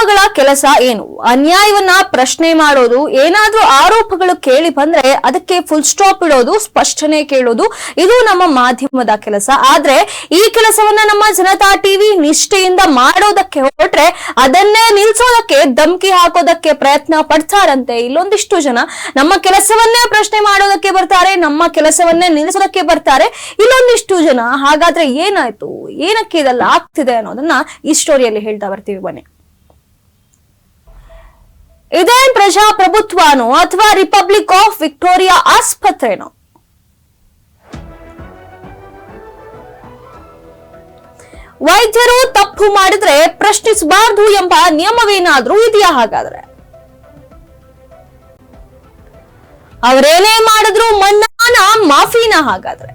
ಮಾಧ್ಯಮಗಳ ಕೆಲಸ ಏನು? ಅನ್ಯಾಯವನ್ನ ಪ್ರಶ್ನೆ ಮಾಡೋದು, ಏನಾದ್ರೂ ಆರೋಪಗಳು ಕೇಳಿ ಬಂದ್ರೆ ಅದಕ್ಕೆ ಫುಲ್ ಸ್ಟಾಪ್ ಇಡೋದು, ಸ್ಪಷ್ಟನೆ ಕೇಳೋದು, ಇದು ನಮ್ಮ ಮಾಧ್ಯಮದ ಕೆಲಸ. ಆದ್ರೆ ಈ ಕೆಲಸವನ್ನ ನಮ್ಮ ಜನತಾ ಟಿವಿ ನಿಷ್ಠೆಯಿಂದ ಮಾಡೋದಕ್ಕೆ ಹೊರಟ್ರೆ ಅದನ್ನೇ ನಿಲ್ಸೋದಕ್ಕೆ, ಧಮ್ಕಿ ಹಾಕೋದಕ್ಕೆ ಪ್ರಯತ್ನ ಪಡ್ತಾರಂತೆ ಇಲ್ಲೊಂದಿಷ್ಟು ಜನ. ನಮ್ಮ ಕೆಲಸವನ್ನೇ ಪ್ರಶ್ನೆ ಮಾಡೋದಕ್ಕೆ ಬರ್ತಾರೆ, ನಮ್ಮ ಕೆಲಸವನ್ನೇ ನಿಲ್ಲಿಸೋದಕ್ಕೆ ಬರ್ತಾರೆ ಇಲ್ಲೊಂದಿಷ್ಟು ಜನ. ಹಾಗಾದ್ರೆ ಏನಾಯ್ತು? ಏನಕ್ಕೆ ಇದೆಲ್ಲ ಆಗ್ತಿದೆ ಅನ್ನೋದನ್ನ ಈ ಸ್ಟೋರಿಯಲ್ಲಿ ಹೇಳ್ತಾ ಬರ್ತೀವಿ. ಬನ್ನಿ. ಇದೇನ್ ಪ್ರಜಾಪ್ರಭುತ್ವನೋ ಅಥವಾ ರಿಪಬ್ಲಿಕ್ ಆಫ್ ವಿಕ್ಟೋರಿಯಾ ಆಸ್ಪತ್ರೆನೋ? ವೈದ್ಯರು ತಪ್ಪು ಮಾಡಿದ್ರೆ ಪ್ರಶ್ನಿಸಬಾರದು ಎಂಬ ನಿಯಮವೇನಾದ್ರೂ ಇದೆಯಾ ಹಾಗಾದ್ರೆ? ಅವರೇನೇ ಮಾಡಿದ್ರು ಮನ್ನಾನ, ಮಾಫಿನ ಹಾಗಾದ್ರೆ?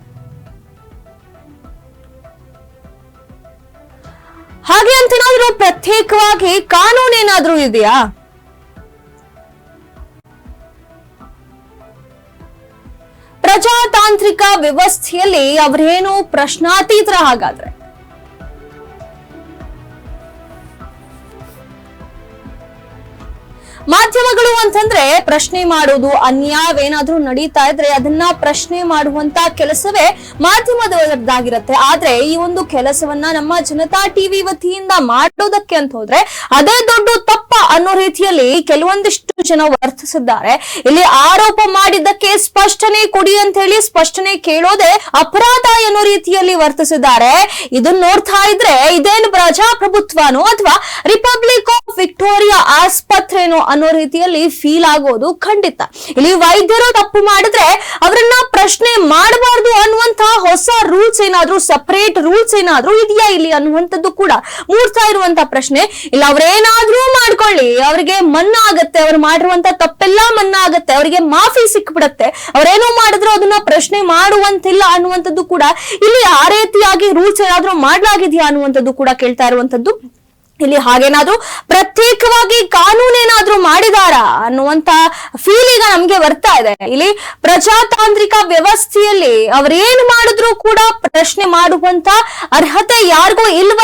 ಹಾಗೆ ಅಂತೇನಾದ್ರೂ ಪ್ರತ್ಯೇಕವಾಗಿ ಕಾನೂನೇನಾದ್ರೂ ಇದೆಯಾ? ಪ್ರಜಾತಾಂತ್ರಿಕ ವ್ಯವಸ್ಥೆಯಲ್ಲಿ ಅವರೇನು ಪ್ರಶ್ನಾತೀತರ ಹಾಗಾದ್ರೆ. ಮಾಧ್ಯಮಗಳು ಅಂತಂದ್ರೆ ಪ್ರಶ್ನೆ ಮಾಡೋದು ಅನ್ಯಾಯವೇನಾದ್ರೂ ನಡೀತಾ ಇದ್ರೆ ಅದನ್ನ ಪ್ರಶ್ನೆ ಮಾಡುವಂತ ಕೆಲಸವೇ ಮಾಧ್ಯಮದವರದ್ದಾಗಿರುತ್ತೆ. ಆದ್ರೆ ಈ ಒಂದು ಕೆಲಸವನ್ನ ನಮ್ಮ ಜನತಾ ಟಿವಿ ವತಿಯಿಂದ ಮಾಡೋದಕ್ಕೆ ಅಂತ ಹೋದ್ರೆ ಅದೇ ದೊಡ್ಡ ತಪ್ಪ ಅನ್ನೋ ರೀತಿಯಲ್ಲಿ ಕೆಲವೊಂದಿಷ್ಟು ಜನ ವರ್ತಿಸಿದ್ದಾರೆ. ಇಲ್ಲಿ ಆರೋಪ ಮಾಡಿದ್ದಕ್ಕೆ ಸ್ಪಷ್ಟನೆ ಕೊಡಿ ಅಂತ ಹೇಳಿ ಸ್ಪಷ್ಟನೆ ಕೇಳೋದೇ ಅಪರಾಧ ಅನ್ನೋ ರೀತಿಯಲ್ಲಿ ವರ್ತಿಸಿದ್ದಾರೆ. ಇದನ್ನ ನೋಡ್ತಾ ಇದ್ರೆ ಇದೇನು ಪ್ರಜಾಪ್ರಭುತ್ವನೋ ಅಥವಾ ರಿಪಬ್ಲಿಕ್ ಆಫ್ ವಿಕ್ಟೋರಿಯಾ ಆಸ್ಪತ್ರೆನೋ ಅನ್ನೋ ರೀತಿಯಲ್ಲಿ ಫೀಲ್ ಆಗೋದು ಖಂಡಿತ. ಇಲ್ಲಿ ವೈದ್ಯರು ತಪ್ಪು ಮಾಡಿದ್ರೆ ಅವರನ್ನ ಪ್ರಶ್ನೆ ಮಾಡಬಾರ್ದು ಅನ್ನುವಂತಹ ಹೊಸ ರೂಲ್ಸ್ ಏನಾದ್ರೂ ಸಪರೇಟ್ ರೂಲ್ಸ್ ಏನಾದ್ರೂ ಇದೆಯಾ ಇಲ್ಲಿ ಅನ್ನುವಂಥದ್ದು ಕೂಡ ಮೂಡ್ತಾ ಇರುವಂತಹ ಪ್ರಶ್ನೆ. ಇಲ್ಲ, ಅವ್ರೇನಾದ್ರೂ ಮಾಡ್ಕೊಳ್ಳಿ. ಅವ್ರಿಗೆ ಮನ್ನಾ ಆಗತ್ತೆ ಅವ್ರು ಮಾಡಿರುವಂತ ತಪ್ಪೆಲ್ಲ ಮನ್ನಾ ಆಗತ್ತೆ ಅವರಿಗೆ ಮಾಫಿ ಸಿಕ್ಬಿಡತ್ತೆ. ಅವ್ರೇನೋ ಮಾಡಿದ್ರು ಅದನ್ನ ಪ್ರಶ್ನೆ ಮಾಡುವಂತಿಲ್ಲ ಅನ್ನುವಂಥದ್ದು ಕೂಡ ಇಲ್ಲಿ ಆ ರೀತಿಯಾಗಿ ರೂಲ್ಸ್ ಏನಾದ್ರೂ ಮಾಡ್ಲಾಗಿದ್ಯಾ ಅನ್ನುವಂಥದ್ದು ಕೂಡ ಕೇಳ್ತಾ ಇರುವಂತದ್ದು ಇಲ್ಲಿ ಹಾಗೇನಾದ್ರೂ ಪ್ರತ್ಯೇಕವಾಗಿ ಕಾನೂನೇನಾದ್ರೂ ಮಾಡಿದಾರಾ ಅನ್ನುವಂತ ಫೀಲ್ ಈಗ ನಮ್ಗೆ ಬರ್ತಾ ಇದೆ. ಇಲ್ಲಿ ಪ್ರಜಾತಾಂತ್ರಿಕ ವ್ಯವಸ್ಥೆಯಲ್ಲಿ ಅವ್ರೇನ್ ಮಾಡಿದ್ರು ಕೂಡ ಪ್ರಶ್ನೆ ಮಾಡುವಂತ ಅರ್ಹತೆ ಯಾರಿಗೂ ಇಲ್ವಾ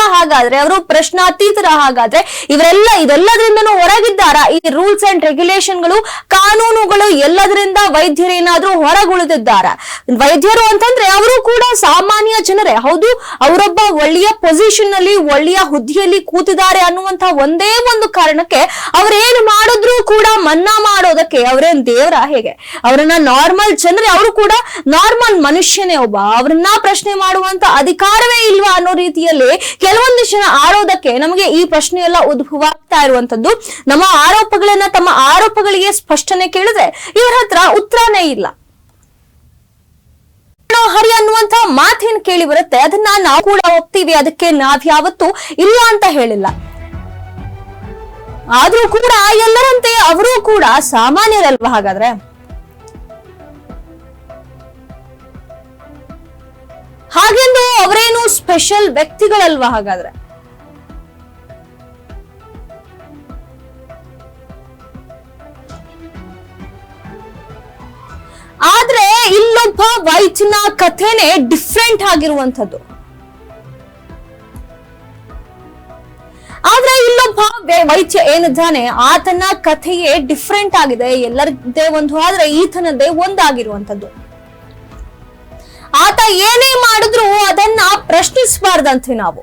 ಹಾಗಾದ್ರೆ ಅವರು ಪ್ರಶ್ನಾತೀತರ ಹಾಗಾದ್ರೆ ಇವರೆಲ್ಲ ಇದೆಲ್ಲದ್ರಿಂದನೂ ಹೊರಗಿದ್ದಾರ? ಈ ರೂಲ್ಸ್ ಅಂಡ್ ರೆಗ್ಯುಲೇಷನ್ಗಳು ಕಾನೂನುಗಳು ಎಲ್ಲದರಿಂದ ವೈದ್ಯರೇನಾದ್ರೂ ಹೊರಗುಳಿದಿದ್ದಾರ? ವೈದ್ಯರು ಅಂತಂದ್ರೆ ಅವರು ಕೂಡ ಸಾಮಾನ್ಯ ಜನರೇ. ಹೌದು, ಅವರೊಬ್ಬ ಒಳ್ಳೆಯ ಪೊಸಿಷನ್ನಲ್ಲಿ ಒಳ್ಳೆಯ ಹುದ್ದೆಯಲ್ಲಿ ಕೂತಿದ್ದಾರೆ ಅನ್ನುವಂತ ಒಂದೇ ಒಂದು ಕಾರಣಕ್ಕೆ ಅವ್ರೇನು ಮಾಡಿದ್ರು ಕೂಡ ಮನ್ನಾ ಮಾಡೋದಕ್ಕೆ ಅವರೇನ್ ದೇವರ ಹೇಗೆ? ಅವರನ್ನ ನಾರ್ಮಲ್ ಜನರೇ, ಅವರು ಕೂಡ ನಾರ್ಮಲ್ ಮನುಷ್ಯನೇ ಒಬ್ಬ. ಅವ್ರನ್ನ ಪ್ರಶ್ನೆ ಮಾಡುವಂತ ಅಧಿಕಾರವೇ ಇಲ್ವಾ ಅನ್ನೋ ರೀತಿಯಲ್ಲಿ ಕೆಲವೊಂದಿಷ್ಟು ಜನ ಆಡೋದಕ್ಕೆ ನಮಗೆ ಈ ಪ್ರಶ್ನೆ ಎಲ್ಲ ಉದ್ಭವ ಆಗ್ತಾ ಇರುವಂತದ್ದು. ನಮ್ಮ ಆರೋಪಗಳನ್ನ ತಮ್ಮ ಆರೋಪಗಳಿಗೆ ಸ್ಪಷ್ಟನೆ ಕೇಳಿದ್ರೆ ಇವರ ಹತ್ರ ಉತ್ತರನೇ ಇಲ್ಲ. ಹರಿ ಅನ್ನುವಂತ ಮಾತೇನ್ ಕೇಳಿ ಬರುತ್ತೆ. ಅದನ್ನ ನಾವು ಕೂಡ ಒಪ್ತೀವಿ. ಅದಕ್ಕೆ ನಾವ್ ಯಾವತ್ತೂ ಇಲ್ಲ ಅಂತ ಹೇಳಿಲ್ಲ. ಆದ್ರೂ ಕೂಡ ಎಲ್ಲರಂತೆ ಅವರು ಕೂಡ ಸಾಮಾನ್ಯರಲ್ವಾ ಹಾಗಾದ್ರೆ? ಹಾಗೆಂದು ಸ್ಪೆಷಲ್ ವ್ಯಕ್ತಿಗಳಲ್ವಾ ಹಾಗಾದ್ರೆ? ಆದ್ರೆ ಇಲ್ಲೊಬ್ಬ ವೈದ್ಯನ ಕಥೆನೆ ಡಿಫ್ರೆಂಟ್ ಆಗಿರುವಂತದ್ದು ಆದ್ರೆ ಇಲ್ಲೊಬ್ಬ ವೈದ್ಯ ಏನಿದ್ದಾನೆ ಆತನ ಕಥೆಯೇ ಡಿಫ್ರೆಂಟ್ ಆಗಿದೆ. ಎಲ್ಲರದ್ದೇ ಒಂದು ಆದ್ರೆ ಈತನದ್ದೇ ಒಂದಾಗಿರುವಂತದ್ದು ಆತ ಏನೇ ಮಾಡಿದ್ರು ಅದನ್ನ ಪ್ರಶ್ನಿಸಬಾರ್ದಂತೆ ನಾವು.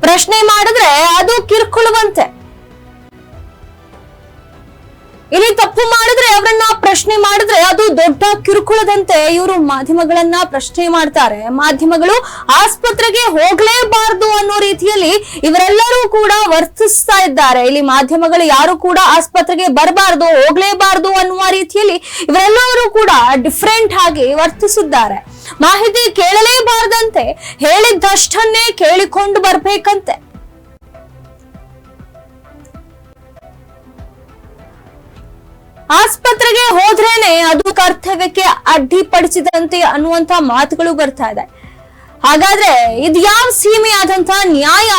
ಪ್ರಶ್ನೆ ಮಾಡಿದ್ರೆ ಅದು ಕಿರ್ಕೊಳ್ಳುವಂತೆ ಪ್ರಶ್ನೆ ಮಾಡಿದ್ರೆ ಅದು ದೊಡ್ಡ ಕಿರುಕುಳದಂತೆ ಇವರು ಮಾಧ್ಯಮಗಳನ್ನ ಪ್ರಶ್ನೆ ಮಾಡ್ತಾರೆ. ಮಾಧ್ಯಮಗಳು ಆಸ್ಪತ್ರೆಗೆ ಹೋಗ್ಲೇಬಾರ್ದು ಅನ್ನೋ ರೀತಿಯಲ್ಲಿ ಇವರೆಲ್ಲರೂ ಕೂಡ ವರ್ತಿಸ್ತಾ ಇದ್ದಾರೆ. ಇಲ್ಲಿ ಮಾಧ್ಯಮಗಳು ಯಾರು ಕೂಡ ಆಸ್ಪತ್ರೆಗೆ ಬರಬಾರದು, ಹೋಗ್ಲೇಬಾರ್ದು ಅನ್ನುವ ರೀತಿಯಲ್ಲಿ ಇವರೆಲ್ಲರೂ ಕೂಡ ಡಿಫ್ರೆಂಟ್ ಆಗಿ ವರ್ತಿಸಿದ್ದಾರೆ. ಮಾಹಿತಿ ಕೇಳಲೇಬಾರದಂತೆ, ಹೇಳಿದ್ದಷ್ಟನ್ನೇ ಕೇಳಿಕೊಂಡು ಬರ್ಬೇಕಂತೆ. ಆಸ್ಪತ್ರೆಗೆ ಹೋದ್ರೇನೆ ಅದು ಕರ್ತವ್ಯಕ್ಕೆ ಅಡ್ಡಿಪಡಿಸಿದಂತೆ ಅನ್ನುವಂತ ಮಾತುಗಳು ಬರ್ತಾ ಇದೆ. ಹಾಗಾದ್ರೆ ಇದು ಯಾವ ಸೀಮೆ ನ್ಯಾಯ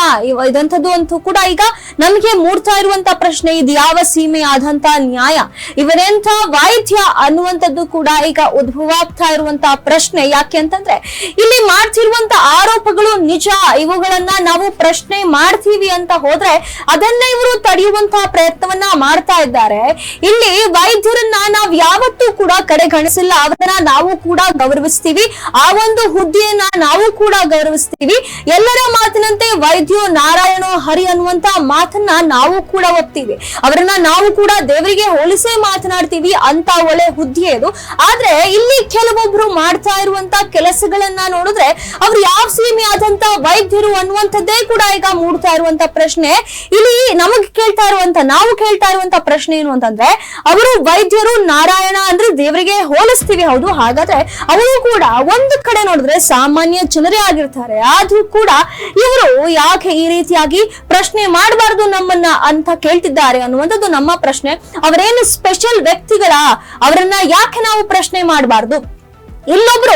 ಇದಂಥದ್ದು ಅಂತೂ ಕೂಡ ಈಗ ನಮಗೆ ಮೂಡ್ತಾ ಇರುವಂತ ಪ್ರಶ್ನೆ, ಇದು ಯಾವ ಸೀಮೆ ಆದಂತ ನ್ಯಾಯ? ಇವರೆಂಥ ವೈದ್ಯ ಅನ್ನುವಂಥದ್ದು ಕೂಡ ಈಗ ಉದ್ಭವ ಆಗ್ತಾ ಇರುವಂತಹ ಪ್ರಶ್ನೆ. ಯಾಕೆ ಅಂತಂದ್ರೆ, ಇಲ್ಲಿ ಮಾಡ್ತಿರುವಂತ ಆರೋಪಗಳು ನಿಜ, ಇವುಗಳನ್ನ ನಾವು ಪ್ರಶ್ನೆ ಮಾಡ್ತೀವಿ ಅಂತ ಹೋದ್ರೆ ಅದನ್ನ ಇವರು ತಡೆಯುವಂತಹ ಪ್ರಯತ್ನವನ್ನ ಮಾಡ್ತಾ ಇದ್ದಾರೆ. ಇಲ್ಲಿ ವೈದ್ಯರನ್ನ ನಾವ್ ಯಾವತ್ತೂ ಕೂಡ ಕಡೆಗಣಿಸಿಲ್ಲ ಅವರನ್ನ ನಾವು ಕೂಡ ಗೌರವಿಸ್ತೀವಿ. ಆ ಒಂದು ಹುದ್ದೆಯನ್ನ ನಾವು ಕೂಡ ಗೌರವಿಸ್ತೀವಿ. ಎಲ್ಲರ ಮಾತಿನಂತೆ ವೈದ್ಯೋ ನಾರಾಯಣೋ ಹರಿ ಅನ್ನುವಂತ ಮಾತನ್ನ ನಾವು ಕೂಡ ಒಪ್ತೀವಿ. ಅವರನ್ನ ನಾವು ಕೂಡ ದೇವರಿಗೆ ಹೋಲಿಸೇ ಮಾತನಾಡ್ತೀವಿ. ಅಂತ ಒಳ್ಳೆ ಹುದ್ದೆ ಇದು ಆದ್ರೆ ಇಲ್ಲಿ ಕೆಲವೊಬ್ರು ಮಾಡ್ತಾ ಇರುವಂತ ಕೆಲಸಗಳನ್ನ ನೋಡಿದ್ರೆ ಅವ್ರು ಯಾವ ಸೀಮೆಯಾದಂತ ವೈದ್ಯರು ಅನ್ನುವಂಥದ್ದೇ ಕೂಡ ಈಗ ಮೂಡ್ತಾ ಇರುವಂತ ಪ್ರಶ್ನೆ. ಇಲ್ಲಿ ನಮಗ್ ಕೇಳ್ತಾ ಇರುವಂತ, ನಾವು ಕೇಳ್ತಾ ಇರುವಂತ ಪ್ರಶ್ನೆ ಏನು ಅಂತಂದ್ರೆ, ಅವರು ವೈದ್ಯರು ನಾರಾಯಣ ಅಂದ್ರೆ ದೇವರಿಗೆ ಹೋಲಿಸ್ತೀವಿ, ಹೌದು. ಹಾಗಾದ್ರೆ ಅವರು ಕೂಡ ಒಂದು ಕಡೆ ನೋಡಿದ್ರೆ ಸಾಮಾನ್ಯ ಜನರೇ ಆಗಿರ್ತಾರೆ. ಆದ್ರೂ ಕೂಡ ಇವರು ಯಾಕೆ ಈ ರೀತಿಯಾಗಿ ಪ್ರಶ್ನೆ ಮಾಡಬಾರದು ನಮ್ಮನ್ನ ಅಂತ ಕೇಳ್ತಿದ್ದಾರೆ ಅನ್ನುವಂಥದ್ದು ನಮ್ಮ ಪ್ರಶ್ನೆ. ಅವರೇನು ಸ್ಪೆಷಲ್ ವ್ಯಕ್ತಿಗಳ? ಅವರನ್ನ ಯಾಕೆ ನಾವು ಪ್ರಶ್ನೆ ಮಾಡಬಾರ್ದು? ಇಲ್ಲೊಬ್ರು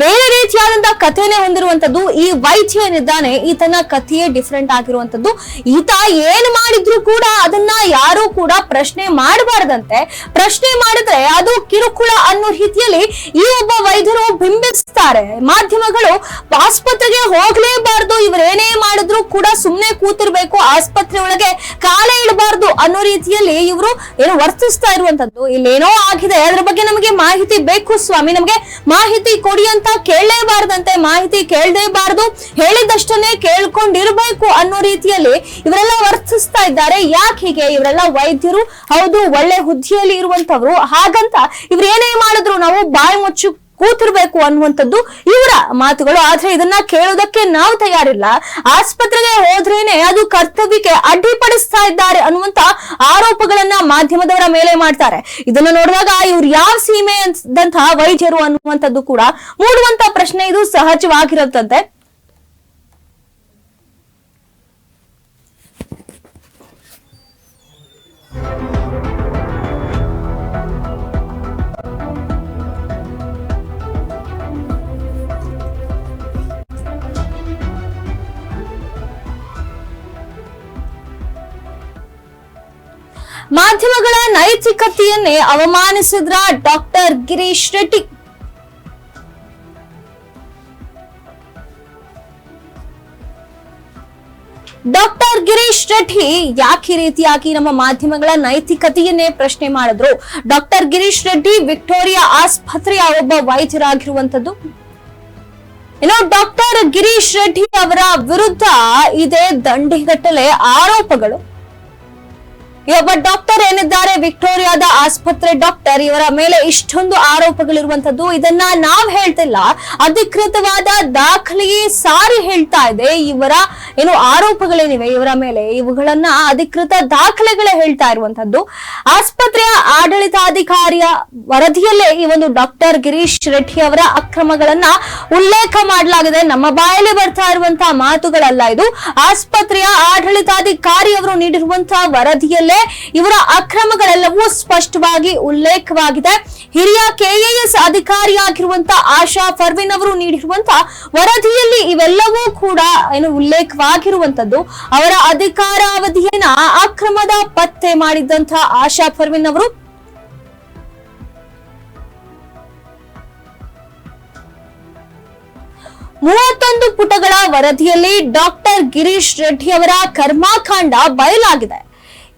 ಬೇರೆ ರೀತಿಯಾದಂತಹ ಕಥೆನೆ ಹೊಂದಿರುವಂತದ್ದು ಈ ವೈದ್ಯ ಏನಿದ್ದಾನೆ ಈತನ ಕಥೆಯೇ ಡಿಫ್ರೆಂಟ್ ಆಗಿರುವಂತದ್ದು ಈತ ಏನ್ ಮಾಡಿದ್ರು ಕೂಡ ಅದನ್ನ ಯಾರು ಕೂಡ ಪ್ರಶ್ನೆ ಮಾಡಬಾರದಂತೆ. ಪ್ರಶ್ನೆ ಮಾಡಿದ್ರೆ ಅದು ಕಿರುಕುಳ ಅನ್ನೋ ರೀತಿಯಲ್ಲಿ ಈ ಒಬ್ಬ ವೈದ್ಯರು ಬಿಂಬಿಸ್ತಾರೆ. ಮಾಧ್ಯಮಗಳು ಆಸ್ಪತ್ರೆಗೆ ಹೋಗ್ಲೇಬಾರ್ದು ಇವರೇನೇ ಮಾಡಿದ್ರು ಕೂಡ ಸುಮ್ನೆ ಕೂತಿರ್ಬೇಕು, ಆಸ್ಪತ್ರೆ ಒಳಗೆ ಕಾಲ ಇಡಬಾರ್ದು ಅನ್ನೋ ರೀತಿಯಲ್ಲಿ ಇವರು ಏನು ವರ್ತಿಸ್ತಾ ಇರುವಂತದ್ದು. ಇಲ್ಲೇನೋ ಆಗಿದೆ, ಅದ್ರ ಬಗ್ಗೆ ನಮಗೆ ಮಾಹಿತಿ ಬೇಕು ಸ್ವಾಮಿ. ನಮಗೆ ಮಾಹಿತಿ ಕೊಡಿ ಅಂತ ಕೇಳಲೇಬಾರ್ದಂತೆ. ಮಾಹಿತಿ ಕೇಳಲೇಬಾರ್ದು ಹೇಳಿದಷ್ಟನ್ನೇ ಕೇಳ್ಕೊಂಡಿರ್ಬೇಕು ಅನ್ನೋ ರೀತಿಯಲ್ಲಿ ಇವರೆಲ್ಲ ವರ್ತಿಸ್ತಾ ಇದ್ದಾರೆ. ಯಾಕೆ ಹೀಗೆ? ಇವರೆಲ್ಲ ವೈದ್ಯರು. ಹೌದು, ಒಳ್ಳೆ ಹುದ್ದೆಯಲ್ಲಿ ಇರುವಂತವ್ರು ಹಾಗಂತ ಇವ್ರು ಮಾಡಿದ್ರು ನಾವು ಬಾಯಿ ಮುಚ್ಚು ಕೂತಿರ್ಬೇಕು ಅನ್ನುವಂಥದ್ದು ಇವರ ಮಾತುಗಳು. ಆದ್ರೆ ಇದನ್ನ ಕೇಳೋದಕ್ಕೆ ನಾವು ತಯಾರಿಲ್ಲ. ಆಸ್ಪತ್ರೆಗೆ ಹೋದ್ರೇನೆ ಅದು ಕರ್ತವ್ಯಕ್ಕೆ ಅಡ್ಡಿಪಡಿಸ್ತಾ ಇದ್ದಾರೆ ಅನ್ನುವಂತ ಆರೋಪಗಳನ್ನ ಮಾಧ್ಯಮದವರ ಮೇಲೆ ಮಾಡ್ತಾರೆ. ಇದನ್ನ ನೋಡಿದಾಗ ಇವ್ರು ಯಾವ ಸೀಮೆ ವೈದ್ಯರು ಅನ್ನುವಂಥದ್ದು ಕೂಡ ಮೂಡುವಂತ ಪ್ರಶ್ನೆ ಇದು ಸಹಜವಾಗಿರುತ್ತಂತೆ. ಮಾಧ್ಯಮಗಳ ನೈತಿಕತೆಯನ್ನೇ ಅವಮಾನಿಸಿದ್ರ ಡಾಕ್ಟರ್ ಗಿರೀಶ್ ರೆಡ್ಡಿ. ಡಾಕ್ಟರ್ ಗಿರೀಶ್ ರೆಡ್ಡಿ ಯಾಕೆ ರೀತಿಯಾಗಿ ನಮ್ಮ ಮಾಧ್ಯಮಗಳ ನೈತಿಕತೆಯನ್ನೇ ಪ್ರಶ್ನೆ ಮಾಡಿದ್ರು? ಡಾಕ್ಟರ್ ಗಿರೀಶ್ ರೆಡ್ಡಿ ವಿಕ್ಟೋರಿಯಾ ಆಸ್ಪತ್ರೆಯ ಒಬ್ಬ ವೈದ್ಯರಾಗಿರುವಂತದ್ದು ಇನ್ನು ಡಾಕ್ಟರ್ ಗಿರೀಶ್ ರೆಡ್ಡಿ ಅವರ ವಿರುದ್ಧ ಇದೆ ದಂಡಿಗಟ್ಟಲೆ ಆರೋಪಗಳು. ಈ ಒಬ್ಬ ಡಾಕ್ಟರ್ ಏನಿದ್ದಾರೆ? ವಿಕ್ಟೋರಿಯಾದ ಆಸ್ಪತ್ರೆ ಡಾಕ್ಟರ್, ಇವರ ಮೇಲೆ ಇಷ್ಟೊಂದು ಆರೋಪಗಳಿರುವಂತದ್ದು ಇದನ್ನ ನಾವ್ ಹೇಳ್ತಿಲ್ಲ. ಅಧಿಕೃತವಾದ ದಾಖಲೆಯೇ ಸಾರಿ ಹೇಳ್ತಾ ಇದೆ. ಇವರ ಏನು ಆರೋಪಗಳೇನಿವೆ ಇವರ ಮೇಲೆ? ಇವುಗಳನ್ನ ಅಧಿಕೃತ ದಾಖಲೆಗಳೇ ಹೇಳ್ತಾ ಇರುವಂತದ್ದು ಆಸ್ಪತ್ರೆಯ ಆಡಳಿತಾಧಿಕಾರಿಯ ವರದಿಯಲ್ಲೇ ಈ ಒಂದು ಡಾಕ್ಟರ್ ಗಿರೀಶ್ ರೆಡ್ಡಿ ಅವರ ಅಕ್ರಮಗಳನ್ನ ಉಲ್ಲೇಖ ಮಾಡಲಾಗಿದೆ. ನಮ್ಮ ಬಾಯಲ್ಲಿ ಬರ್ತಾ ಇರುವಂತಹ ಮಾತುಗಳಲ್ಲ ಇದು. ಆಸ್ಪತ್ರೆಯ ಆಡಳಿತಾಧಿಕಾರಿಯವರು ನೀಡಿರುವಂತಹ ವರದಿಯಲ್ಲೇ ಇವರ ಅಕ್ರಮಗಳೆಲ್ಲವೂ ಸ್ಪಷ್ಟವಾಗಿ ಉಲ್ಲೇಖವಾಗಿದೆ. ಹಿರಿಯ ಕೆಎಎಸ್ ಅಧಿಕಾರಿಯಾಗಿರುವಂತಹ ಆಶಾ ಫರ್ವಿನ್ ಅವರು ನೀಡಿರುವಂತಹ ವರದಿಯಲ್ಲಿ ಇವೆಲ್ಲವೂ ಕೂಡ ಏನು ಉಲ್ಲೇಖವಾಗಿರುವಂತದ್ದು. ಅವರ ಅಧಿಕಾರಾವಧಿಯನ್ನ ಅಕ್ರಮದ ಪತ್ತೆ ಮಾಡಿದಂತಹ ಆಶಾ ಫರ್ವಿನ್ ಅವರು. ಮೂವತ್ತೊಂದು ಪುಟಗಳ ವರದಿಯಲ್ಲಿ ಡಾಕ್ಟರ್ ಗಿರೀಶ್ ರೆಡ್ಡಿ ಅವರ ಕರ್ಮಾಕಾಂಡ ಬಯಲಾಗಿದೆ.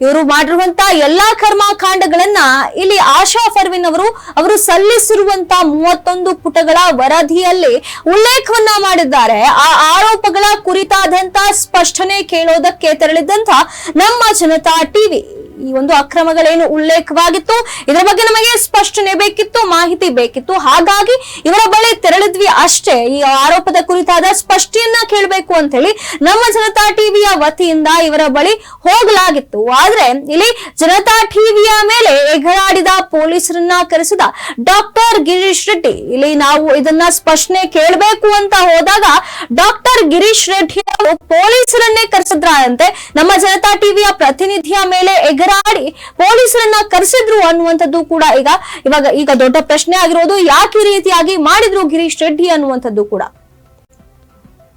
ಇವರು ಮಾಡಿರುವಂತ ಎಲ್ಲಾ ಕರ್ಮಕಾಂಡಗಳನ್ನ ಇಲ್ಲಿ ಆಶಾ ಫರ್ವಿನ್ ಅವರು ಅವರು ಸಲ್ಲಿಸಿರುವಂತ ಮೂವತ್ತೊಂದು ಪುಟಗಳ ವರದಿಯಲ್ಲಿ ಉಲ್ಲೇಖವನ್ನ ಮಾಡಿದ್ದಾರೆ. ಆ ಆರೋಪಗಳ ಕುರಿತಾದಂತ ಸ್ಪಷ್ಟನೆ ಕೇಳೋದಕ್ಕೆ ತೆರಳಿದಂತ ನಮ್ಮ ಜನತಾ ಟಿವಿ. ಈ ಒಂದು ಅಕ್ರಮಗಳೇನು ಉಲ್ಲೇಖವಾಗಿತ್ತು? ಇದರ ಬಗ್ಗೆ ನಮಗೆ ಸ್ಪಷ್ಟನೆ ಬೇಕಿತ್ತು, ಮಾಹಿತಿ ಬೇಕಿತ್ತು. ಹಾಗಾಗಿ ಇವರ ಬಳಿ ತೆರಳಿದ್ವಿ ಅಷ್ಟೇ. ಈ ಆರೋಪದ ಕುರಿತಾದ ಸ್ಪಷ್ಟಿಯನ್ನ ಕೇಳಬೇಕು ಅಂತ ಹೇಳಿ ನಮ್ಮ ಜನತಾ ಟಿವಿಯ ವತಿಯಿಂದ ಇವರ ಬಳಿ ಹೋಗಲಾಗಿತ್ತು. ಆದ್ರೆ ಇಲ್ಲಿ ಜನತಾ ಟಿವಿಯ ಮೇಲೆ ಎಗರಾಡಿದ ಪೊಲೀಸರನ್ನ ಕರೆಸಿದ ಡಾಕ್ಟರ್ ಗಿರೀಶ್ ರೆಡ್ಡಿ. ಇಲ್ಲಿ ನಾವು ಇದನ್ನ ಸ್ಪಷ್ಟನೆ ಕೇಳಬೇಕು ಅಂತ ಹೋದಾಗ ಡಾಕ್ಟರ್ ಗಿರೀಶ್ ರೆಡ್ಡಿ ಅವರು ಪೊಲೀಸರನ್ನೇ ಕರೆಸಿದ್ರಂತೆ. ನಮ್ಮ ಜನತಾ ಟಿವಿಯ ಪ್ರತಿನಿಧಿಯ ಮೇಲೆ ಎಗರಾಡಿ ಪೊಲೀಸರನ್ನ ಕರೆಸಿದ್ರು ಅನ್ನುವಂಥದ್ದು ಕೂಡ ಈಗ, ಇವಾಗ ಈಗ ದೊಡ್ಡ ಪ್ರಶ್ನೆ ಆಗಿರೋದು, ಯಾಕೆ ರೀತಿಯಾಗಿ ಮಾಡಿದ್ರು ಗಿರೀಶ್ ರೆಡ್ಡಿ ಅನ್ನುವಂಥದ್ದು ಕೂಡ.